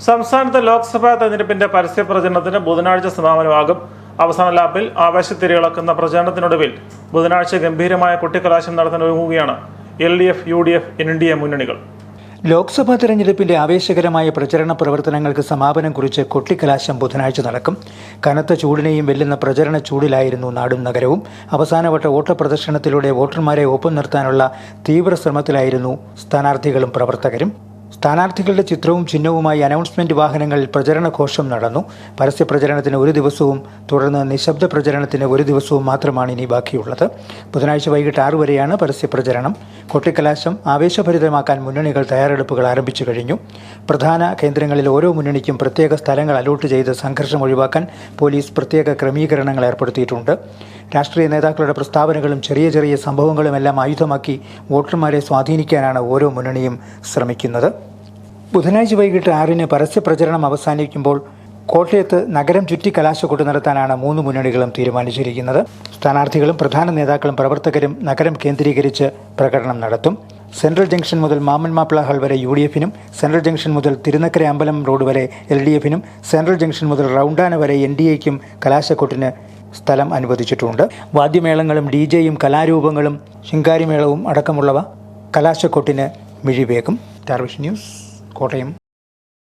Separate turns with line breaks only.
സംസ്ഥാനത്ത് ലോക്സഭാ തെരഞ്ഞെടുപ്പിന്റെ പരസ്യ പ്രചരണത്തിന് ബുധനാഴ്ച സമാപനമാകും. അവസാന ലാപ്പിൽ ആവേശത്തിരികളക്കുന്ന പ്രചരണത്തിനൊടുവിൽ ബുധനാഴ്ച ഗംഭീരമായ കുട്ടിക്കലാശം നടത്താൻ ഒരുങ്ങുകയാണ് L D F U D F N D A മുന്നണികൾ.
ലോക്സഭാ തെരഞ്ഞെടുപ്പിന്റെ ആവേശകരമായ പ്രചരണ പ്രവർത്തനങ്ങൾക്ക് സമാപനം കുറിച്ച് കൊട്ടിക്കലാശം ബുധനാഴ്ച നടക്കും. കനത്ത ചൂടിനെയും വെല്ലുന്ന പ്രചരണ ചൂടിലായിരുന്നു നാടും നഗരവും. അവസാനവട്ട വോട്ടപ്രദർശനത്തിലൂടെ വോട്ടർമാരെ ഒപ്പം നിർത്താനുള്ള തീവ്ര ശ്രമത്തിലായിരുന്നു സ്ഥാനാർത്ഥികളും പ്രവർത്തകരും. സ്ഥാനാർത്ഥികളുടെ ചിത്രവും ചിഹ്നവുമായി അനൗൺസ്മെന്റ് വാഹനങ്ങളിൽ പ്രചരണഘോഷം നടന്നു. പരസ്യ പ്രചരണത്തിന് ഒരു ദിവസവും തുടർന്ന് നിശബ്ദ പ്രചരണത്തിന് ഒരു ദിവസവും മാത്രമാണ് ഇനി ബാക്കിയുള്ളത്. ബുധനാഴ്ച വൈകിട്ട് ആറു വരെയാണ് പരസ്യ കൊട്ടിക്കലാശം ആവേശഭരിതമാക്കാൻ മുന്നണികൾ തയ്യാറെടുപ്പുകൾ ആരംഭിച്ചു കഴിഞ്ഞു. പ്രധാന കേന്ദ്രങ്ങളിൽ ഓരോ മുന്നണിക്കും പ്രത്യേക സ്ഥലങ്ങൾ അലോട്ട് ചെയ്ത് സംഘർഷം ഒഴിവാക്കാൻ പോലീസ് പ്രത്യേക ക്രമീകരണങ്ങൾ ഏർപ്പെടുത്തിയിട്ടുണ്ട്. രാഷ്ട്രീയ നേതാക്കളുടെ പ്രസ്താവനകളും ചെറിയ ചെറിയ സംഭവങ്ങളുമെല്ലാം ആയുധമാക്കി വോട്ടർമാരെ സ്വാധീനിക്കാനാണ് ഓരോ മുന്നണിയും ശ്രമിക്കുന്നത്. ബുധനാഴ്ച വൈകിട്ട് ആറിന് പരസ്യപ്രചരണം അവസാനിക്കുമ്പോൾ കോട്ടയത്ത് നഗരം ചുറ്റി കലാശക്കൊട്ട് നടത്താനാണ് മൂന്ന് മുന്നണികളും തീരുമാനിച്ചിരിക്കുന്നത്. സ്ഥാനാർത്ഥികളും പ്രധാന നേതാക്കളും പ്രവർത്തകരും നഗരം കേന്ദ്രീകരിച്ച് പ്രകടനം നടത്തും. സെൻട്രൽ ജംഗ്ഷൻ മുതൽ മാമൻമാപ്പിള ഹാൾ വരെ യു ഡി എഫിനും സെൻട്രൽ ജംഗ്ഷൻ മുതൽ തിരുനക്കര അമ്പലം റോഡ് വരെ എൽ ഡി എഫിനും സെൻട്രൽ ജംഗ്ഷൻ മുതൽ റൗണ്ടാന വരെ എൻ ഡി എക്കും കലാശക്കൊട്ടിന് സ്ഥലം അനുവദിച്ചിട്ടുണ്ട്. വാദ്യമേളങ്ങളും ഡി ജെയും കലാരൂപങ്ങളും ശിങ്കാരിമേളവും അടക്കമുള്ളവ കലാശക്കൊട്ടിന് മിഴിവേകും. ടാർവിഷ് ന്യൂസ് കോട്ടയം.